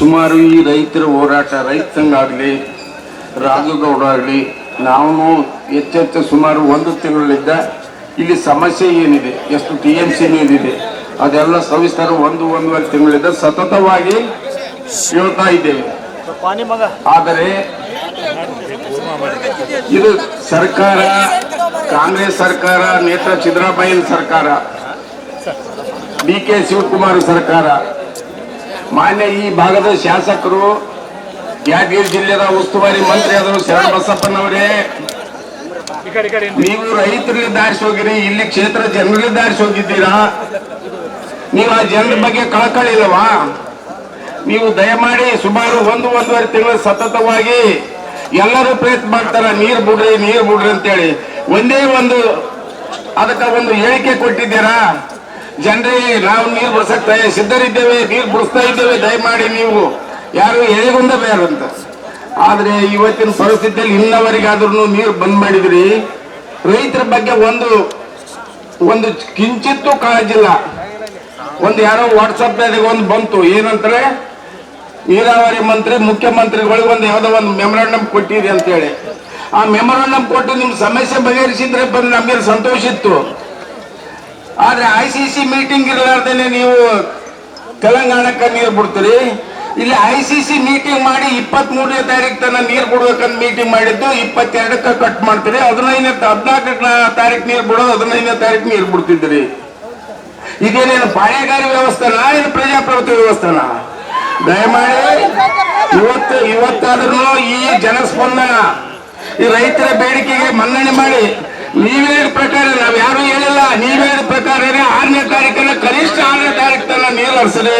ಸುಮಾರು ಈ ರೈತರ ಹೋರಾಟ, ರೈತ ಸಂಘ ಆಗಲಿ, ರಾಜುಗೌಡ ಆಗಲಿ, ನಾವು ಹೆಚ್ಚೆಚ್ಚು ಸುಮಾರು ಒಂದು ತಿಂಗಳಿದ್ದ ಇಲ್ಲಿ ಸಮಸ್ಯೆ ಏನಿದೆ, ಎಷ್ಟು ಟಿ ಎಂ ಸಿ ಏನಿದೆ ಅದೆಲ್ಲ ಸವಿಸ್ತಾರ ಒಂದು, ಒಂದೂವರೆ ತಿಂಗಳಿಂದ ಸತತವಾಗಿ ಹೇಳ್ತಾ ಇದ್ದೇವೆ. ಆದರೆ ಇದು ಸರ್ಕಾರ, ಕಾಂಗ್ರೆಸ್ ಸರ್ಕಾರ, ನೇತ್ರ ಸಿದ್ದರಾಮಯ್ಯ ಸರ್ಕಾರ, ಡಿ ಕೆ ಶಿವಕುಮಾರ್ ಸರ್ಕಾರ ಮಾನ್ಯ ಈ ಭಾಗದ ಶಾಸಕರು, ಯಾದಗಿರಿ ಜಿಲ್ಲೆಯ ಉಸ್ತುವಾರಿ ಮಂತ್ರಿ ಆದರು ಶರಣ ಬಸಪ್ಪನವರೇ. ನೀವು ರೈತರಿಗೆ ದಾರಿಸಿ ಹೋಗಿರಿ, ಇಲ್ಲಿ ಕ್ಷೇತ್ರ ಜನರಿಗೆ ದಾರಿಸಿ ಹೋಗಿದ್ದೀರಾ? ನೀವು ಆ ಜನರ ಬಗ್ಗೆ ಕಳಕಳಿ ಇಲ್ಲವಾ? ನೀವು ದಯಮಾಡಿ ಸುಮಾರು ಒಂದು, ಒಂದೂವರೆ ತಿಂಗಳು ಸತತವಾಗಿ ಎಲ್ಲರೂ ಪ್ರಯತ್ನ ಮಾಡ್ತಾರ, ನೀರು ಬಿಡ್ರಿ ನೀರು ಬಿಡ್ರಿ ಅಂತೇಳಿ. ಒಂದೇ ಒಂದು, ಅದಕ್ಕೆ ಒಂದು ಹೇಳಿಕೆ ಕೊಟ್ಟಿದ್ದೀರಾ? ಜನರಿಗೆ ನಾವು ನೀರು ಬಿಡ್ಸಕ್ ತಯ- ಸಿದ್ಧರಿದ್ದೇವೆ, ನೀರು ಬಿಡಿಸ್ತಾ ಇದ್ದೇವೆ, ದಯಮಾಡಿ ನೀವು ಯಾರು ಬೇರೆ ಅಂತ. ಆದ್ರೆ ಇವತ್ತಿನ ಪರಿಸ್ಥಿತಿಯಲ್ಲಿ ಇನ್ನವರಿಗಾದ್ರೂ ನೀರು ಬಂದ್ ಮಾಡಿದ್ರಿ. ರೈತರ ಬಗ್ಗೆ ಒಂದು ಒಂದು ಕಿಂಚಿತ್ತೂ ಕಾಳಜಿಲ್ಲ. ಒಂದು ಯಾರೋ ವಾಟ್ಸಪ್ ಒಂದು ಬಂತು ಏನಂತಾರೆ ನೀರಾವರಿ ಮಂತ್ರಿ, ಮುಖ್ಯಮಂತ್ರಿಗಳಿಗೆ ಒಂದು ಯಾವುದೋ ಒಂದು ಮೆಮೊರಾಂಡಮ್ ಕೊಟ್ಟಿದೆ ಅಂತೇಳಿ. ಆ ಮೆಮೊರಾಂಡಮ್ ಕೊಟ್ಟು ನಿಮ್ ಸಮಸ್ಯೆ ಬಗೆಹರಿಸಿದ್ರೆ ಬಂದು ನಮಗೆ ಸಂತೋಷ ಇತ್ತು. ಆದ್ರೆ ಐ ಸಿ ಸಿ ಮೀಟಿಂಗ್ ಇರಲಾರ್ದೇನೆ ನೀವು ತೆಲಂಗಾಣಕ್ಕೆ ನೀರು ಬಿಡ್ತೀರಿ. ಇಲ್ಲಿ ಐ ಸಿ ಸಿ ಮೀಟಿಂಗ್ ಮಾಡಿ ಇಪ್ಪತ್ತ್ ಮೂರನೇ ತಾರೀಕು ತನಕ ನೀರು ಬಿಡ್ಬೇಕಂತ ಮೀಟಿಂಗ್ ಮಾಡಿದ್ದು, ಇಪ್ಪತ್ತೆರಡಕ್ಕೆ ಕಟ್ ಮಾಡ್ತೀರಿ. ಹದಿನೈದನೇ ಹದಿನಾಲ್ಕನೇ ತಾರೀಕು ನೀರು ಬಿಡೋದು, ಹದಿನೈದನೇ ತಾರೀಕು ನೀರು ಬಿಡ್ತಿದ್ದೀರಿ. ಇದೇನೇನು ಪಾಳೆಗಾರಿ ವ್ಯವಸ್ಥೆನಾ ಇದು ಪ್ರಜಾಪ್ರಭುತ್ವ ವ್ಯವಸ್ಥೆನ? ದಯಮಾಡಿ ಇವತ್ತು ಇವತ್ತಾದ್ರೂ ಈ ಜನಸ್ಪಂದನ, ಈ ರೈತರ ಬೇಡಿಕೆಗೆ ಮನ್ನಣೆ ಮಾಡಿ. ನೀವ್ ಪ್ರಕಾರ, ನಾವ್ ಯಾರು ಹೇಳಿಲ್ಲ. ನೀವೇ ಪ್ರಕಾರ ಆರನೇ ತಾರೀಕನ್ನ ಕನಿಷ್ಠ ಆರನೇ ತಾರೀಕು ತನ್ನ ನೀರು ಹರಿಸ್ರಿ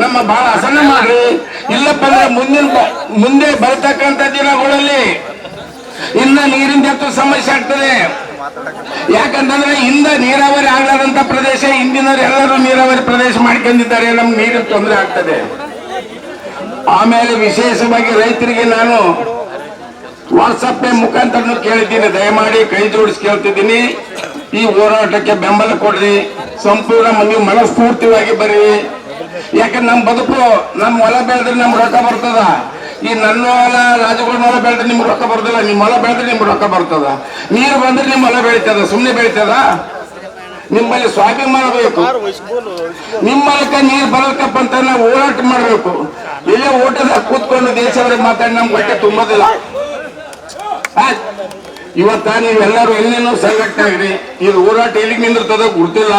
ನಮ್ಮ ಬಹಳ ಅಸನ ಮಾಡ್ರಿ. ಇಲ್ಲಪ್ಪ ಮುಂದಿನ ಮುಂದೆ ಬರ್ತಕ್ಕಂಥ ದಿನಗಳಲ್ಲಿ ಇನ್ನ ಹೆಚ್ಚು ಸಮಸ್ಯೆ ಆಗ್ತದೆ. ಯಾಕಂತಂದ್ರೆ ಹಿಂದ ನೀರಾವರಿ ಆಗ್ಲಾದಂತ ಪ್ರದೇಶ ಹಿಂದಿನವರು ಎಲ್ಲರೂ ನೀರಾವರಿ ಪ್ರದೇಶ ಮಾಡ್ಕೊಂಡಿದ್ದಾರೆ. ನಮ್ಗೆ ನೀರಿನ ತೊಂದರೆ ಆಗ್ತದೆ. ಆಮೇಲೆ ವಿಶೇಷವಾಗಿ ರೈತರಿಗೆ ನಾನು ವಾಟ್ಸಪ್ ಮುಖಾಂತರ ಕೇಳಿದ್ದೀನಿ, ದಯಮಾಡಿ ಕೈ ಜೋಡಿಸಿ ಕೇಳ್ತಿದ್ದೀನಿ. ಈ ಹೋರಾಟಕ್ಕೆ ಬೆಂಬಲ ಕೊಡ್ರಿ. ಸಂಪೂರ್ಣ ನೀವು ಮನಸ್ಫೂರ್ತಿಯಾಗಿ ಬರ್ರಿ ಯಾಕಂದ್ರೆ ನಮ್ಮ ಬದುಕು ನಮ್ಮ ಹೊಲ ಬೆಳೆದ್ರೆ ನಮ್ಗೆ ರೊಕ್ಕ ಬರ್ತದ. ಈ ನನ್ನ ಹೊಲ ರಾಜಗೌಡ ಹೊಲ ಬೆಳೆದ್ರೆ ನಿಮ್ಗೆ ರೊಕ್ಕ ಬರ್ತದ, ನಿಮ್ಮ ಹೊಲ ಬೆಳೆದ್ರೆ ನಿಮ್ಗೆ ರೊಕ್ಕ ಬರ್ತದ. ನೀರು ಬಂದ್ರೆ ನಿಮ್ಮ ಹೊಲ ಬೆಳೀತದ ಸುಮ್ಮನೆ ಬೆಳೀತದ? ನಿಮ್ಮಲ್ಲಿ ಸ್ವಾಭಿಮಾನ ಬೇಕು. ನಿಮ್ಮ ನೀರು ಬರಬೇಕಪ್ಪ ಅಂತ ನಾವು ಹೋರಾಟ ಮಾಡಬೇಕು. ಇಲ್ಲೇ ಊಟದ ಕೂತ್ಕೊಂಡು ದೇಶವ್ರಿಗೆ ಮಾತಾಡಿ ನಮ್ಗೆ ಹೊಟ್ಟೆ ತುಂಬೋದಿಲ್ಲ. ಇವತ್ತ ನೀವೆಲ್ಲರೂ ಎಲ್ಲಿನೂ ಸಂಘಟನೆ ಆಗ್ರಿ ಇದು ಹೋರಾಟ ಎಲ್ಲಿಗೆ ನಿಂದಿರ್ತದ ಗುರ್ತಿಲ್ಲ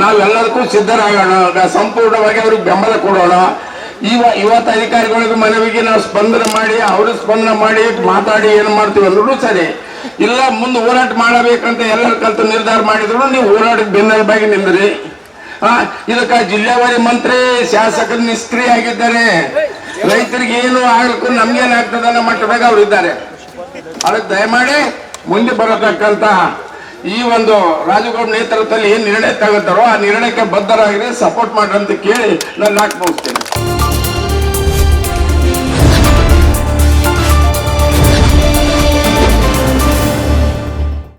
ನಾವೆಲ್ಲದಕ್ಕೂ ಸಿದ್ಧರಾಗೋಣ. ಸಂಪೂರ್ಣವಾಗಿ ಅವ್ರಿಗೆ ಬೆಂಬಲ ಕೊಡೋಣ. ಇವ ಇವತ್ತು ಅಧಿಕಾರಿಗಳಿಗೆ ಮನವಿಗೆ ನಾವು ಸ್ಪಂದನೆ ಮಾಡಿ, ಅವರು ಸ್ಪಂದನೆ ಮಾಡಿ, ಮಾತಾಡಿ ಏನು ಮಾಡ್ತೀವಿ ಅಂದ್ರೂ ಸರಿ. ಇಲ್ಲ, ಮುಂದೆ ಹೋರಾಟ ಮಾಡಬೇಕಂತ ಎಲ್ಲರ ಕಲ್ತು ನಿರ್ಧಾರ ಮಾಡಿದ್ರು, ನೀವು ಹೋರಾಟಕ್ಕೆ ಬೆನ್ನೆಲುಬಾಗಿ ನಿಂದ್ರಿ. ಹಾ ಇದಕ್ಕ ಜಿಲ್ಲಾವಾರಿ ಮಂತ್ರಿ, ಶಾಸಕರು ನಿಷ್ಕ್ರಿಯ ಆಗಿದ್ದಾರೆ. ರೈತರಿಗೆ ಏನು ಆಗ್ಲಿಕ್ಕೂ ನಮ್ಗೇನಾಗ್ತದ ಅನ್ನೋ ಮಟ್ಟದಾಗ ಅವ್ರು ಇದ್ದಾರೆ ಅದಕ್ಕೆ ದಯಮಾಡಿ ಮುಂದೆ ಬರತಕ್ಕಂತಹ ಈ ಒಂದು ರಾಜಗೌಡ ನೇತೃತ್ವದಲ್ಲಿ ಏನ್ ನಿರ್ಣಯ ತಗೊಳ್ತಾರೋ ಆ ನಿರ್ಣಯಕ್ಕೆ ಬದ್ಧರಾಗಿರಿ ಸಪೋರ್ಟ್ ಮಾಡ್ರಿ ಅಂತ ಕೇಳಿ ನಾನು ನಾಲ್ಕು ಮುಗಿಸ್ತೇನೆ.